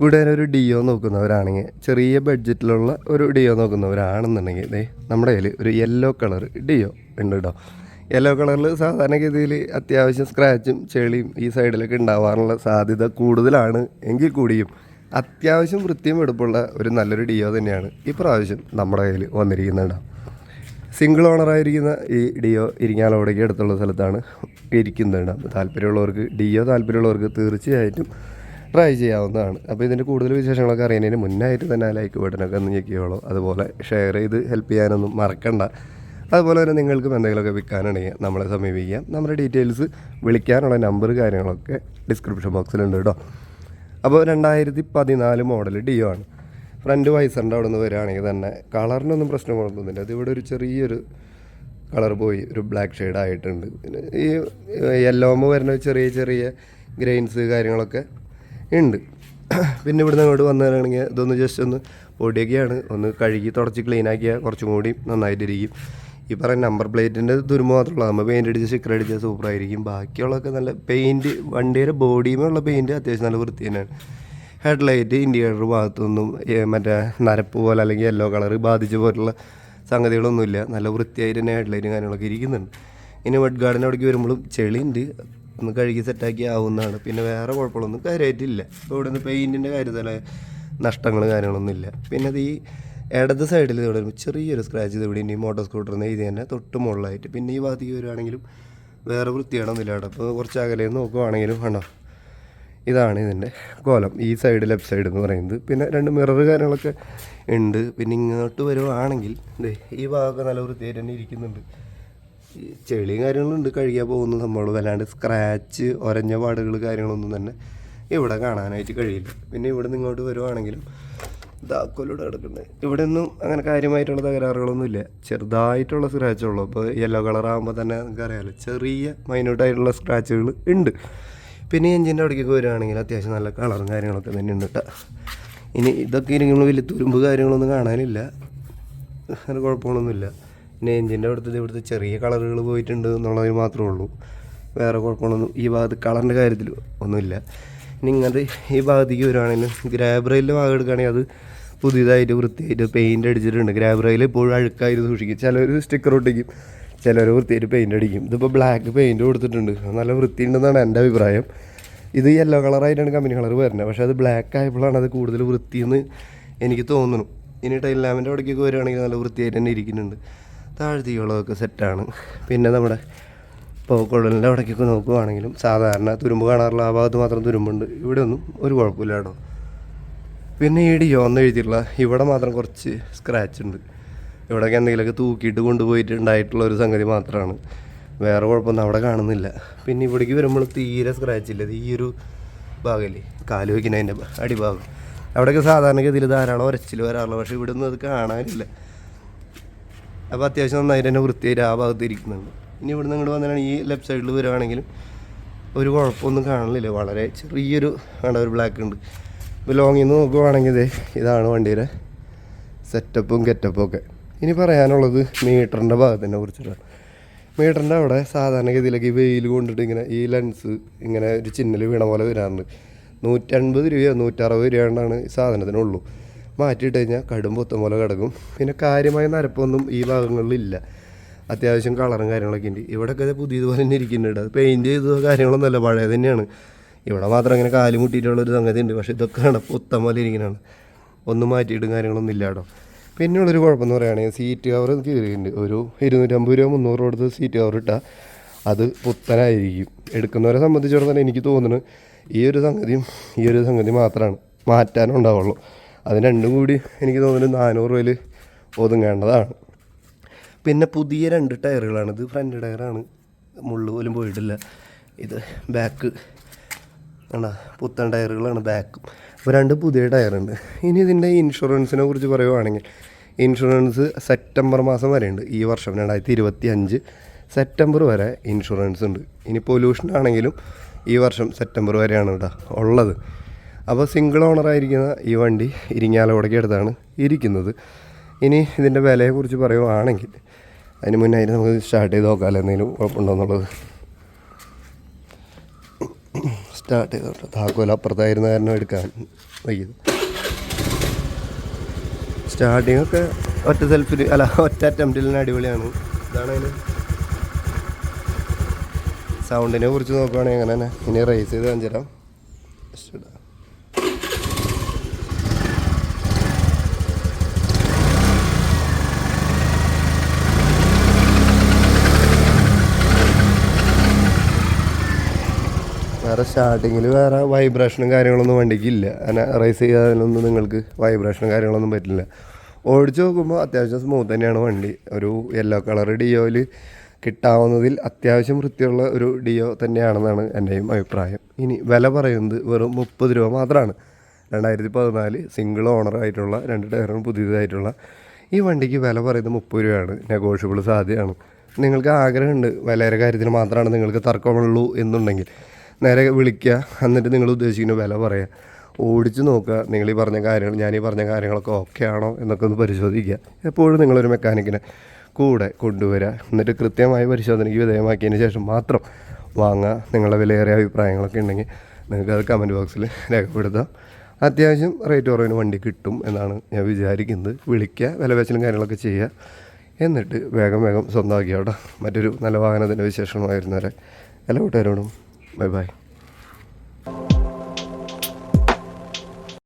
ഇവിടെ ഒരു ഡിയോ നോക്കുന്നവരാണെങ്കിൽ ചെറിയ ബഡ്ജറ്റിലുള്ള ഒരു ഡിയോ നോക്കുന്നവരാണെന്നുണ്ടെങ്കിൽ ഇതേ നമ്മുടെ കയ്യിൽ ഒരു യെല്ലോ കളർ ഡിയോ ഉണ്ട് കേട്ടോ യെല്ലോ കളറിൽ സാധാരണഗതിയിൽ അത്യാവശ്യം സ്ക്രാച്ചും ചെളിയും ഈ സൈഡിലൊക്കെ ഉണ്ടാവാനുള്ള സാധ്യത കൂടുതലാണ് എങ്കിൽ കൂടിയും അത്യാവശ്യം വൃത്തിയും എടുപ്പുള്ള ഒരു നല്ലൊരു ഡിയോ തന്നെയാണ് ഈ പ്രാവശ്യം നമ്മുടെ കയ്യിൽ വന്നിരിക്കുന്നുണ്ട് സിംഗിൾ ഓണറായിരിക്കുന്ന ഈ ഡിയോ ഇരിങ്ങാലോടേക്ക് അടുത്തുള്ള സ്ഥലത്താണ് ഇരിക്കുന്നുണ്ട് താല്പര്യമുള്ളവർക്ക് ഡിയോ താല്പര്യമുള്ളവർക്ക് തീർച്ചയായിട്ടും ട്രൈ ചെയ്യാവുന്നതാണ്. അപ്പോൾ ഇതിന്റെ കൂടുതൽ വിശേഷങ്ങളൊക്കെ അറിയുന്നതിന് മുന്നായിട്ട് തന്നെ ലൈക്ക് ബട്ടനൊക്കെ ഒന്ന് ഞെക്കിയോളൂ അതുപോലെ ഷെയർ ചെയ്ത് ഹെൽപ്പ് ചെയ്യാനൊന്നും മറക്കണ്ട. അതുപോലെ തന്നെ നിങ്ങൾക്കും എന്തെങ്കിലുമൊക്കെ വിൽക്കാനുണ്ടെങ്കിൽ നമ്മളെ സമീപിക്കാം. നമ്മുടെ ഡീറ്റെയിൽസ് വിളിക്കാനുള്ള നമ്പർ കാര്യങ്ങളൊക്കെ ഡിസ്ക്രിപ്ഷൻ ബോക്സിലുണ്ട് കേട്ടോ. അപ്പോൾ രണ്ടായിരത്തി പതിനാല് മോഡൽ ഡിയോ ആണ്. ഫ്രണ്ട് വൈസറിന്റെ അവിടെ നിന്ന് വരികയാണെങ്കിൽ തന്നെ കളറിനൊന്നും പ്രശ്നം അത് ഇവിടെ ഒരു ചെറിയൊരു കളർ പോയി. ഒരു ബ്ലാക്ക് ഷെയ്ഡ് ആയിട്ടുണ്ട്. ഈ യെല്ലോമ്പ് വരുന്ന ചെറിയ ചെറിയ ഗ്രെയിൻസ് കാര്യങ്ങളൊക്കെ ഉണ്ട്. പിന്നെ ഇവിടുന്ന് അങ്ങോട്ട് വന്നതാണെങ്കിൽ ഇതൊന്ന് ജസ്റ്റ് ഒന്ന് പൊടിയൊക്കെയാണ്. ഒന്ന് കഴുകി തുടച്ച് ക്ലീൻ ആക്കിയാൽ കുറച്ചും കൂടി നന്നായിട്ടിരിക്കും. ഈ പറയുന്ന നമ്പർ പ്ലേറ്റിന്റെ തുരുമ്പ് മാത്രമുള്ള നമ്മൾ പെയിന്റ് അടിച്ച് സ്റ്റിക്കർ അടിച്ചാൽ സൂപ്പറായിരിക്കും ബാക്കിയുള്ളതൊക്കെ നല്ല പെയിന്റ് വണ്ടിയുടെ ബോഡിയുമുള്ള പെയിന്റ് അത്യാവശ്യം നല്ല വൃത്തി തന്നെയാണ്. ഹെഡ് ലൈറ്റ് ഇൻഡിക്കേറ്റർ ഭാഗത്തൊന്നും മറ്റേ നരപ്പ് പോലെ അല്ലെങ്കിൽ യെല്ലോ കളർ ബാധിച്ച പോലുള്ള സംഗതികളൊന്നുമില്ല. നല്ല വൃത്തിയായിട്ട് തന്നെ ഹെഡ് ലൈറ്റും കാര്യങ്ങളൊക്കെ ഇരിക്കുന്നുണ്ട്. ഇനി വെഡ് ഗാർഡൻ അവിടേക്ക് വരുമ്പോഴും ചെളിയുണ്ട്. ഒന്ന് കഴുകി സെറ്റാക്കി ആവുന്നതാണ്. പിന്നെ വേറെ കുഴപ്പങ്ങളൊന്നും കാര്യമായിട്ടില്ല ഇപ്പോൾ ഇവിടെ നിന്ന് പെയിന്റിന്റെ കാര്യത്തിൽ നഷ്ടങ്ങൾ കാര്യങ്ങളൊന്നും ഇല്ല. പിന്നെ അത് ഈ ഇടത് സൈഡിൽ ഇവിടെ ചെറിയൊരു സ്ക്രാച്ച് ഇവിടെ ഇനി മോട്ടോർ സ്കൂട്ടറിന് ഇത് തന്നെ തൊട്ട് മുകളിലായിട്ട്. പിന്നെ ഈ ഭാഗത്തേക്ക് വരുവാണെങ്കിലും വേറെ വൃത്തിയാണൊന്നുമില്ല അവിടെ അപ്പോൾ കുറച്ച് അകലെ നോക്കുവാണെങ്കിലും കണ്ടോ? ഇതാണ് ഇതിന്റെ കോലം. ഈ സൈഡ് ലെഫ്റ്റ് സൈഡ് എന്ന് പറയുന്നത്. പിന്നെ രണ്ട് മിറർ കാര്യങ്ങളൊക്കെ ഉണ്ട്. പിന്നെ ഇങ്ങോട്ട് വരുവാണെങ്കിൽ ഈ ഭാഗമൊക്കെ നല്ല വൃത്തിയായിട്ട് തന്നെ ഇരിക്കുന്നുണ്ട്. ചെളിയും കാര്യങ്ങളും ഉണ്ട് കഴുകിയാൽ പോകുന്ന സംഭവങ്ങൾ വല്ലാണ്ട് സ്ക്രാച്ച് ഒരഞ്ഞ പാടുകൾ കാര്യങ്ങളൊന്നും തന്നെ ഇവിടെ കാണാനായിട്ട് കഴിയില്ല. പിന്നെ ഇവിടെ നിന്ന് ഇങ്ങോട്ട് വരുവാണെങ്കിലും ഇതാക്കോലൂടെ കിടക്കുന്നത് ഇവിടെ ഒന്നും അങ്ങനെ കാര്യമായിട്ടുള്ള തകരാറുകളൊന്നും ഇല്ല ചെറുതായിട്ടുള്ള സ്ക്രാച്ചുള്ളൂ അപ്പോൾ യെല്ലോ കളർ ആകുമ്പോൾ തന്നെ നമുക്കറിയാമല്ലോ ചെറിയ മൈന്യൂട്ടായിട്ടുള്ള സ്ക്രാച്ചുകൾ ഉണ്ട്. പിന്നെ എഞ്ചിന്റെ അവിടേക്കൊക്കെ വരികയാണെങ്കിൽ അത്യാവശ്യം നല്ല കളറും കാര്യങ്ങളൊക്കെ തന്നെ ഉണ്ട് കേട്ടോ ഇനി ഇതൊക്കെ ഇരിക്കുമ്പോൾ വലിയ തുരുമ്പ് കാര്യങ്ങളൊന്നും കാണാനില്ല. അങ്ങനെ കുഴപ്പങ്ങളൊന്നുമില്ല പിന്നെ എഞ്ചിന്റെ അടുത്തത് ഇവിടുത്തെ ചെറിയ കളറുകൾ പോയിട്ടുണ്ട് എന്നുള്ളത് മാത്രമേ ഉള്ളൂ. വേറെ കുഴപ്പമൊന്നും ഈ ഭാഗത്ത് കളറിന്റെ കാര്യത്തിൽ ഒന്നുമില്ല. ഇനി ഇങ്ങനത്തെ ഈ ഭാഗത്തേക്ക് വരുവാണെങ്കിലും ഗ്രാബ് ഭാഗം എടുക്കുകയാണെങ്കിൽ അത് പുതിയതായിട്ട് വൃത്തിയായിട്ട് പെയിന്റ് അടിച്ചിട്ടുണ്ട്. ഗ്രാബ് റെയിൽ എപ്പോഴും അഴുക്കായിട്ട് സൂക്ഷിക്കും ചിലർ സ്റ്റിക്കർ ഒട്ടിക്കും. ചിലർ വൃത്തിയായിട്ട് പെയിന്റ് അടിക്കും. ഇതിപ്പോൾ ബ്ലാക്ക് പെയിന്റ് കൊടുത്തിട്ടുണ്ട്. നല്ല വൃത്തിയുണ്ടെന്നാണ് എന്റെ അഭിപ്രായം. ഇത് യെല്ലോ കളറായിട്ടാണ് കമ്പനി കളർ വരുന്നത്. പക്ഷേ അത് ബ്ലാക്ക് ആയപ്പോഴാണ് അത് കൂടുതൽ വൃത്തിയെന്ന് എനിക്ക് തോന്നുന്നു. ഇനി ടൈൽ ലാമ്പിന്റെ അവിടേക്കൊക്കെ വരികയാണെങ്കിൽ നല്ല വൃത്തിയായിട്ട് തന്നെ ഇരിക്കുന്നുണ്ട്. താഴ്ത്തികളൊക്കെ സെറ്റാണ് പിന്നെ നമ്മുടെ ഇപ്പോൾ കുഴലിന്റെ അവിടേക്കൊക്കെ നോക്കുവാണെങ്കിലും സാധാരണ തുരുമ്പ് കാണാറുള്ള ആ ഭാഗത്ത് മാത്രം തുരുമ്പുണ്ട്. ഇവിടെ ഒന്നും ഒരു കുഴപ്പമില്ല കേട്ടോ. പിന്നെ ഈ ഡിയോ എന്ന് എഴുതിയിട്ടുള്ള ഇവിടെ മാത്രം കുറച്ച് സ്ക്രാച്ച് ഉണ്ട്. ഇവിടെയൊക്കെ എന്തെങ്കിലുമൊക്കെ തൂക്കിയിട്ട് കൊണ്ടുപോയിട്ടുണ്ടായിട്ടുള്ള ഒരു സംഗതി മാത്രമാണ്. വേറെ കുഴപ്പമൊന്നും അവിടെ കാണുന്നില്ല. പിന്നെ ഇവിടേക്ക് വരുമ്പോൾ തീരെ സ്ക്രാച്ച് ഇല്ല. ഈ ഒരു ഭാഗമല്ലേ കാൽ വയ്ക്കുന്നതിന്റെ അടിഭാഗം. അവിടെയൊക്കെ സാധാരണഗതിയിൽ ധാരാളം ഒരച്ചിൽ വരാറുള്ള പക്ഷേ ഇവിടെ ഒന്നും അത് കാണാനില്ല. അപ്പോൾ അത്യാവശ്യം നന്നായിട്ട് തന്നെ വൃത്തിയായിട്ട് ആ ഭാഗത്ത് ഇരിക്കുന്നുണ്ട്. ഇനി ഇവിടെ ഇങ്ങോട്ട് വന്നിട്ടാണ് ഈ ലെഫ്റ്റ് സൈഡിൽ വരുവാണെങ്കിലും ഒരു കുഴപ്പമൊന്നും കാണുന്നില്ല. വളരെ ചെറിയൊരു വേണ്ട ഒരു ബ്ലാക്ക് ഉണ്ട്. ഇപ്പോൾ ലോങ്ങിൽ നിന്ന് നോക്കുവാണെങ്കിൽ ഇതാണ് വണ്ടിയുടെ സെറ്റപ്പും ഗെറ്റപ്പും ഒക്കെ. ഇനി പറയാനുള്ളത് മീറ്ററിന്റെ ഭാഗത്തിനെ കുറിച്ചിട്ടാണ്. മീറ്ററിന്റെ അവിടെ സാധാരണഗതിയിലേക്ക് വെയിൽ കൊണ്ടിട്ട് ഇങ്ങനെ ഈ ലെൻസ് ഇങ്ങനെ ഒരു ചിന്നൽ വീണ പോലെ വരാറുണ്ട്. നൂറ്റൻപത് രൂപയോ നൂറ്ററുപത് രൂപ കൊണ്ടാണ് ഈ സാധനത്തിനുള്ളൂ. മാറ്റിയിട്ട് കഴിഞ്ഞാൽ കടും പൊത്തം പോലെ കിടക്കും. പിന്നെ കാര്യമായ നരപ്പൊന്നും ഈ ഭാഗങ്ങളിലില്ല. അത്യാവശ്യം കളറും കാര്യങ്ങളൊക്കെ ഉണ്ട്. ഇവിടെയൊക്കെ പുതിയതുപോലെ തന്നെ ഇരിക്കുന്നുണ്ട്. അത് പെയിന്റ് ചെയ്ത കാര്യങ്ങളൊന്നുമല്ല പഴയ തന്നെയാണ്. ഇവിടെ മാത്രം അങ്ങനെ കാൽ മുട്ടിയിട്ടുള്ളൊരു സംഗതി ഉണ്ട്. പക്ഷേ ഇതൊക്കെ ആണ് പൊത്തം പോലെ ഇരിക്കുന്നതാണ് ഒന്നും മാറ്റിയിട്ടും കാര്യങ്ങളൊന്നും ഇല്ല കേട്ടോ. പിന്നെയുള്ളൊരു കുഴപ്പമെന്ന് പറയുകയാണെങ്കിൽ സീറ്റ് കവർ കീറിയിട്ടുണ്ട്. ഒരു ഇരുന്നൂറ്റമ്പത് രൂപ മുന്നൂറ് രൂപ കൊടുത്ത് സീറ്റ് കവർ ഇട്ടാൽ അത് പുത്തനായിരിക്കും. എടുക്കുന്നവരെ സംബന്ധിച്ചിടത്തോളം എനിക്ക് തോന്നുന്നു ഈ ഒരു സംഗതിയും ഈ ഒരു സംഗതി മാത്രമാണ് മാറ്റാനുണ്ടാവുള്ളൂ. അതിന് രണ്ടും കൂടി എനിക്ക് തോന്നുന്നു നാനൂറ് രൂപയിൽ ഒതുങ്ങേണ്ടതാണ്. പിന്നെ പുതിയ രണ്ട് ടയറുകളാണ്. ഇത് ഫ്രണ്ട് ടയറാണ്. മുള്ളു പോലും പോയിട്ടില്ല. ഇത് ബാക്ക് ആണ് പുത്തൻ ടയറുകളാണ് ബാക്ക് അപ്പോൾ രണ്ട് പുതിയ ടയറുണ്ട്. ഇനി ഇതിന്റെ ഇൻഷുറൻസിനെ കുറിച്ച് പറയുവാണെങ്കിൽ ഇൻഷുറൻസ് സെപ്റ്റംബർ മാസം വരെ ഉണ്ട് ഈ വർഷം രണ്ടായിരത്തി ഇരുപത്തി അഞ്ച് സെപ്റ്റംബർ വരെ ഇൻഷുറൻസ് ഉണ്ട്. ഇനി പൊല്യൂഷൻ ആണെങ്കിലും ഈ വർഷം സെപ്റ്റംബർ വരെയാണ് ഇവിടെ ഉള്ളത്. അപ്പോൾ സിംഗിൾ ഓണറായിരിക്കുന്ന ഈ വണ്ടി ഇരിങ്ങാലോടേക്ക് അടുത്താണ് ഇരിക്കുന്നത്. ഇനി ഇതിന്റെ വിലയെക്കുറിച്ച് പറയുവാണെങ്കിൽ അതിന് മുന്നേ അതിന് നമുക്ക് സ്റ്റാർട്ട് ചെയ്ത് നോക്കാമല്ലോ എന്തെങ്കിലും കുഴപ്പമുണ്ടോ എന്നുള്ളത്? സ്റ്റാർട്ട് ചെയ്തോട്ടെ താക്കോൽ അപ്പുറത്തായിരുന്ന കാരണം എടുക്കാൻ വയ്യത് സ്റ്റാർട്ടിംഗ് ഒക്കെ ഒറ്റ സെൽഫിൽ അല്ല ഒറ്റ അറ്റംപ്റ്റിൽ തന്നെ അടിപൊളിയാണ്. ഇതാണ് അതിന് സൗണ്ടിനെ കുറിച്ച് നോക്കുകയാണെങ്കിൽ അങ്ങനെ തന്നെ. ഇനി റേസ് ചെയ്ത് കാണിച്ചു തരാം വേറെ സ്റ്റാർട്ടിങ്ങിൽ വേറെ വൈബ്രേഷനും കാര്യങ്ങളൊന്നും വണ്ടിക്ക് ഇല്ല അങ്ങനെ റൈസ് ചെയ്യാനൊന്നും നിങ്ങൾക്ക് വൈബ്രേഷനും കാര്യങ്ങളൊന്നും പറ്റില്ല. ഓടിച്ച് നോക്കുമ്പോൾ അത്യാവശ്യം സ്മൂത്ത് തന്നെയാണ് വണ്ടി. ഒരു യെല്ലോ കളർ ഡിയോയിൽ കിട്ടാവുന്നതിൽ അത്യാവശ്യം വൃത്തിയുള്ള ഒരു ഡിയോ തന്നെയാണെന്നാണ് എന്റെയും അഭിപ്രായം. ഇനി വില പറയുന്നത് വെറും മുപ്പത് രൂപ മാത്രമാണ് രണ്ടായിരത്തി പതിനാല് സിംഗിൾ ഓണർ ആയിട്ടുള്ള രണ്ട് ടയറും പുതിയതായിട്ടുള്ള ഈ വണ്ടിക്ക് വില പറയുന്നത് മുപ്പത് രൂപയാണ്. നെഗോഷ്യബിൾ സാധ്യമാണ് നിങ്ങൾക്ക് ആഗ്രഹമുണ്ട് വിലയുടെ കാര്യത്തിന് മാത്രമാണ് നിങ്ങൾക്ക് തർക്കമുള്ളൂ എന്നുണ്ടെങ്കിൽ. നേരെ വിളിക്കുക എന്നിട്ട് നിങ്ങൾ ഉദ്ദേശിക്കുന്ന വില പറയുക ഓടിച്ച് നോക്കുക നിങ്ങൾ ഈ പറഞ്ഞ കാര്യങ്ങൾ ഞാൻ ഈ പറഞ്ഞ കാര്യങ്ങളൊക്കെ ഓക്കെ ആണോ എന്നൊക്കെ ഒന്ന് പരിശോധിക്കുക എപ്പോഴും നിങ്ങളൊരു മെക്കാനിക്കിനെ കൂടെ കൊണ്ടുവരിക എന്നിട്ട് കൃത്യമായ പരിശോധനയ്ക്ക് വിധേയമാക്കിയതിന് ശേഷം മാത്രം വാങ്ങുക നിങ്ങളുടെ വിലയേറിയ അഭിപ്രായങ്ങളൊക്കെ ഉണ്ടെങ്കിൽ നിങ്ങൾക്ക് അത് കമന്റ് ബോക്സിൽ രേഖപ്പെടുത്താം. അത്യാവശ്യം റേറ്റ് കുറവിന് വണ്ടി കിട്ടും എന്നാണ് ഞാൻ വിചാരിക്കുന്നത്. വിളിക്കുക വില വെച്ചിലും കാര്യങ്ങളൊക്കെ ചെയ്യുക. എന്നിട്ട് വേഗം വേഗം സ്വന്തമാക്കിയോട്ടോ മറ്റൊരു നല്ല വാഹനത്തിന്റെ വിശേഷമായിരുന്നവരെ എല്ലാ കൂട്ടുകാരോടും Bye bye.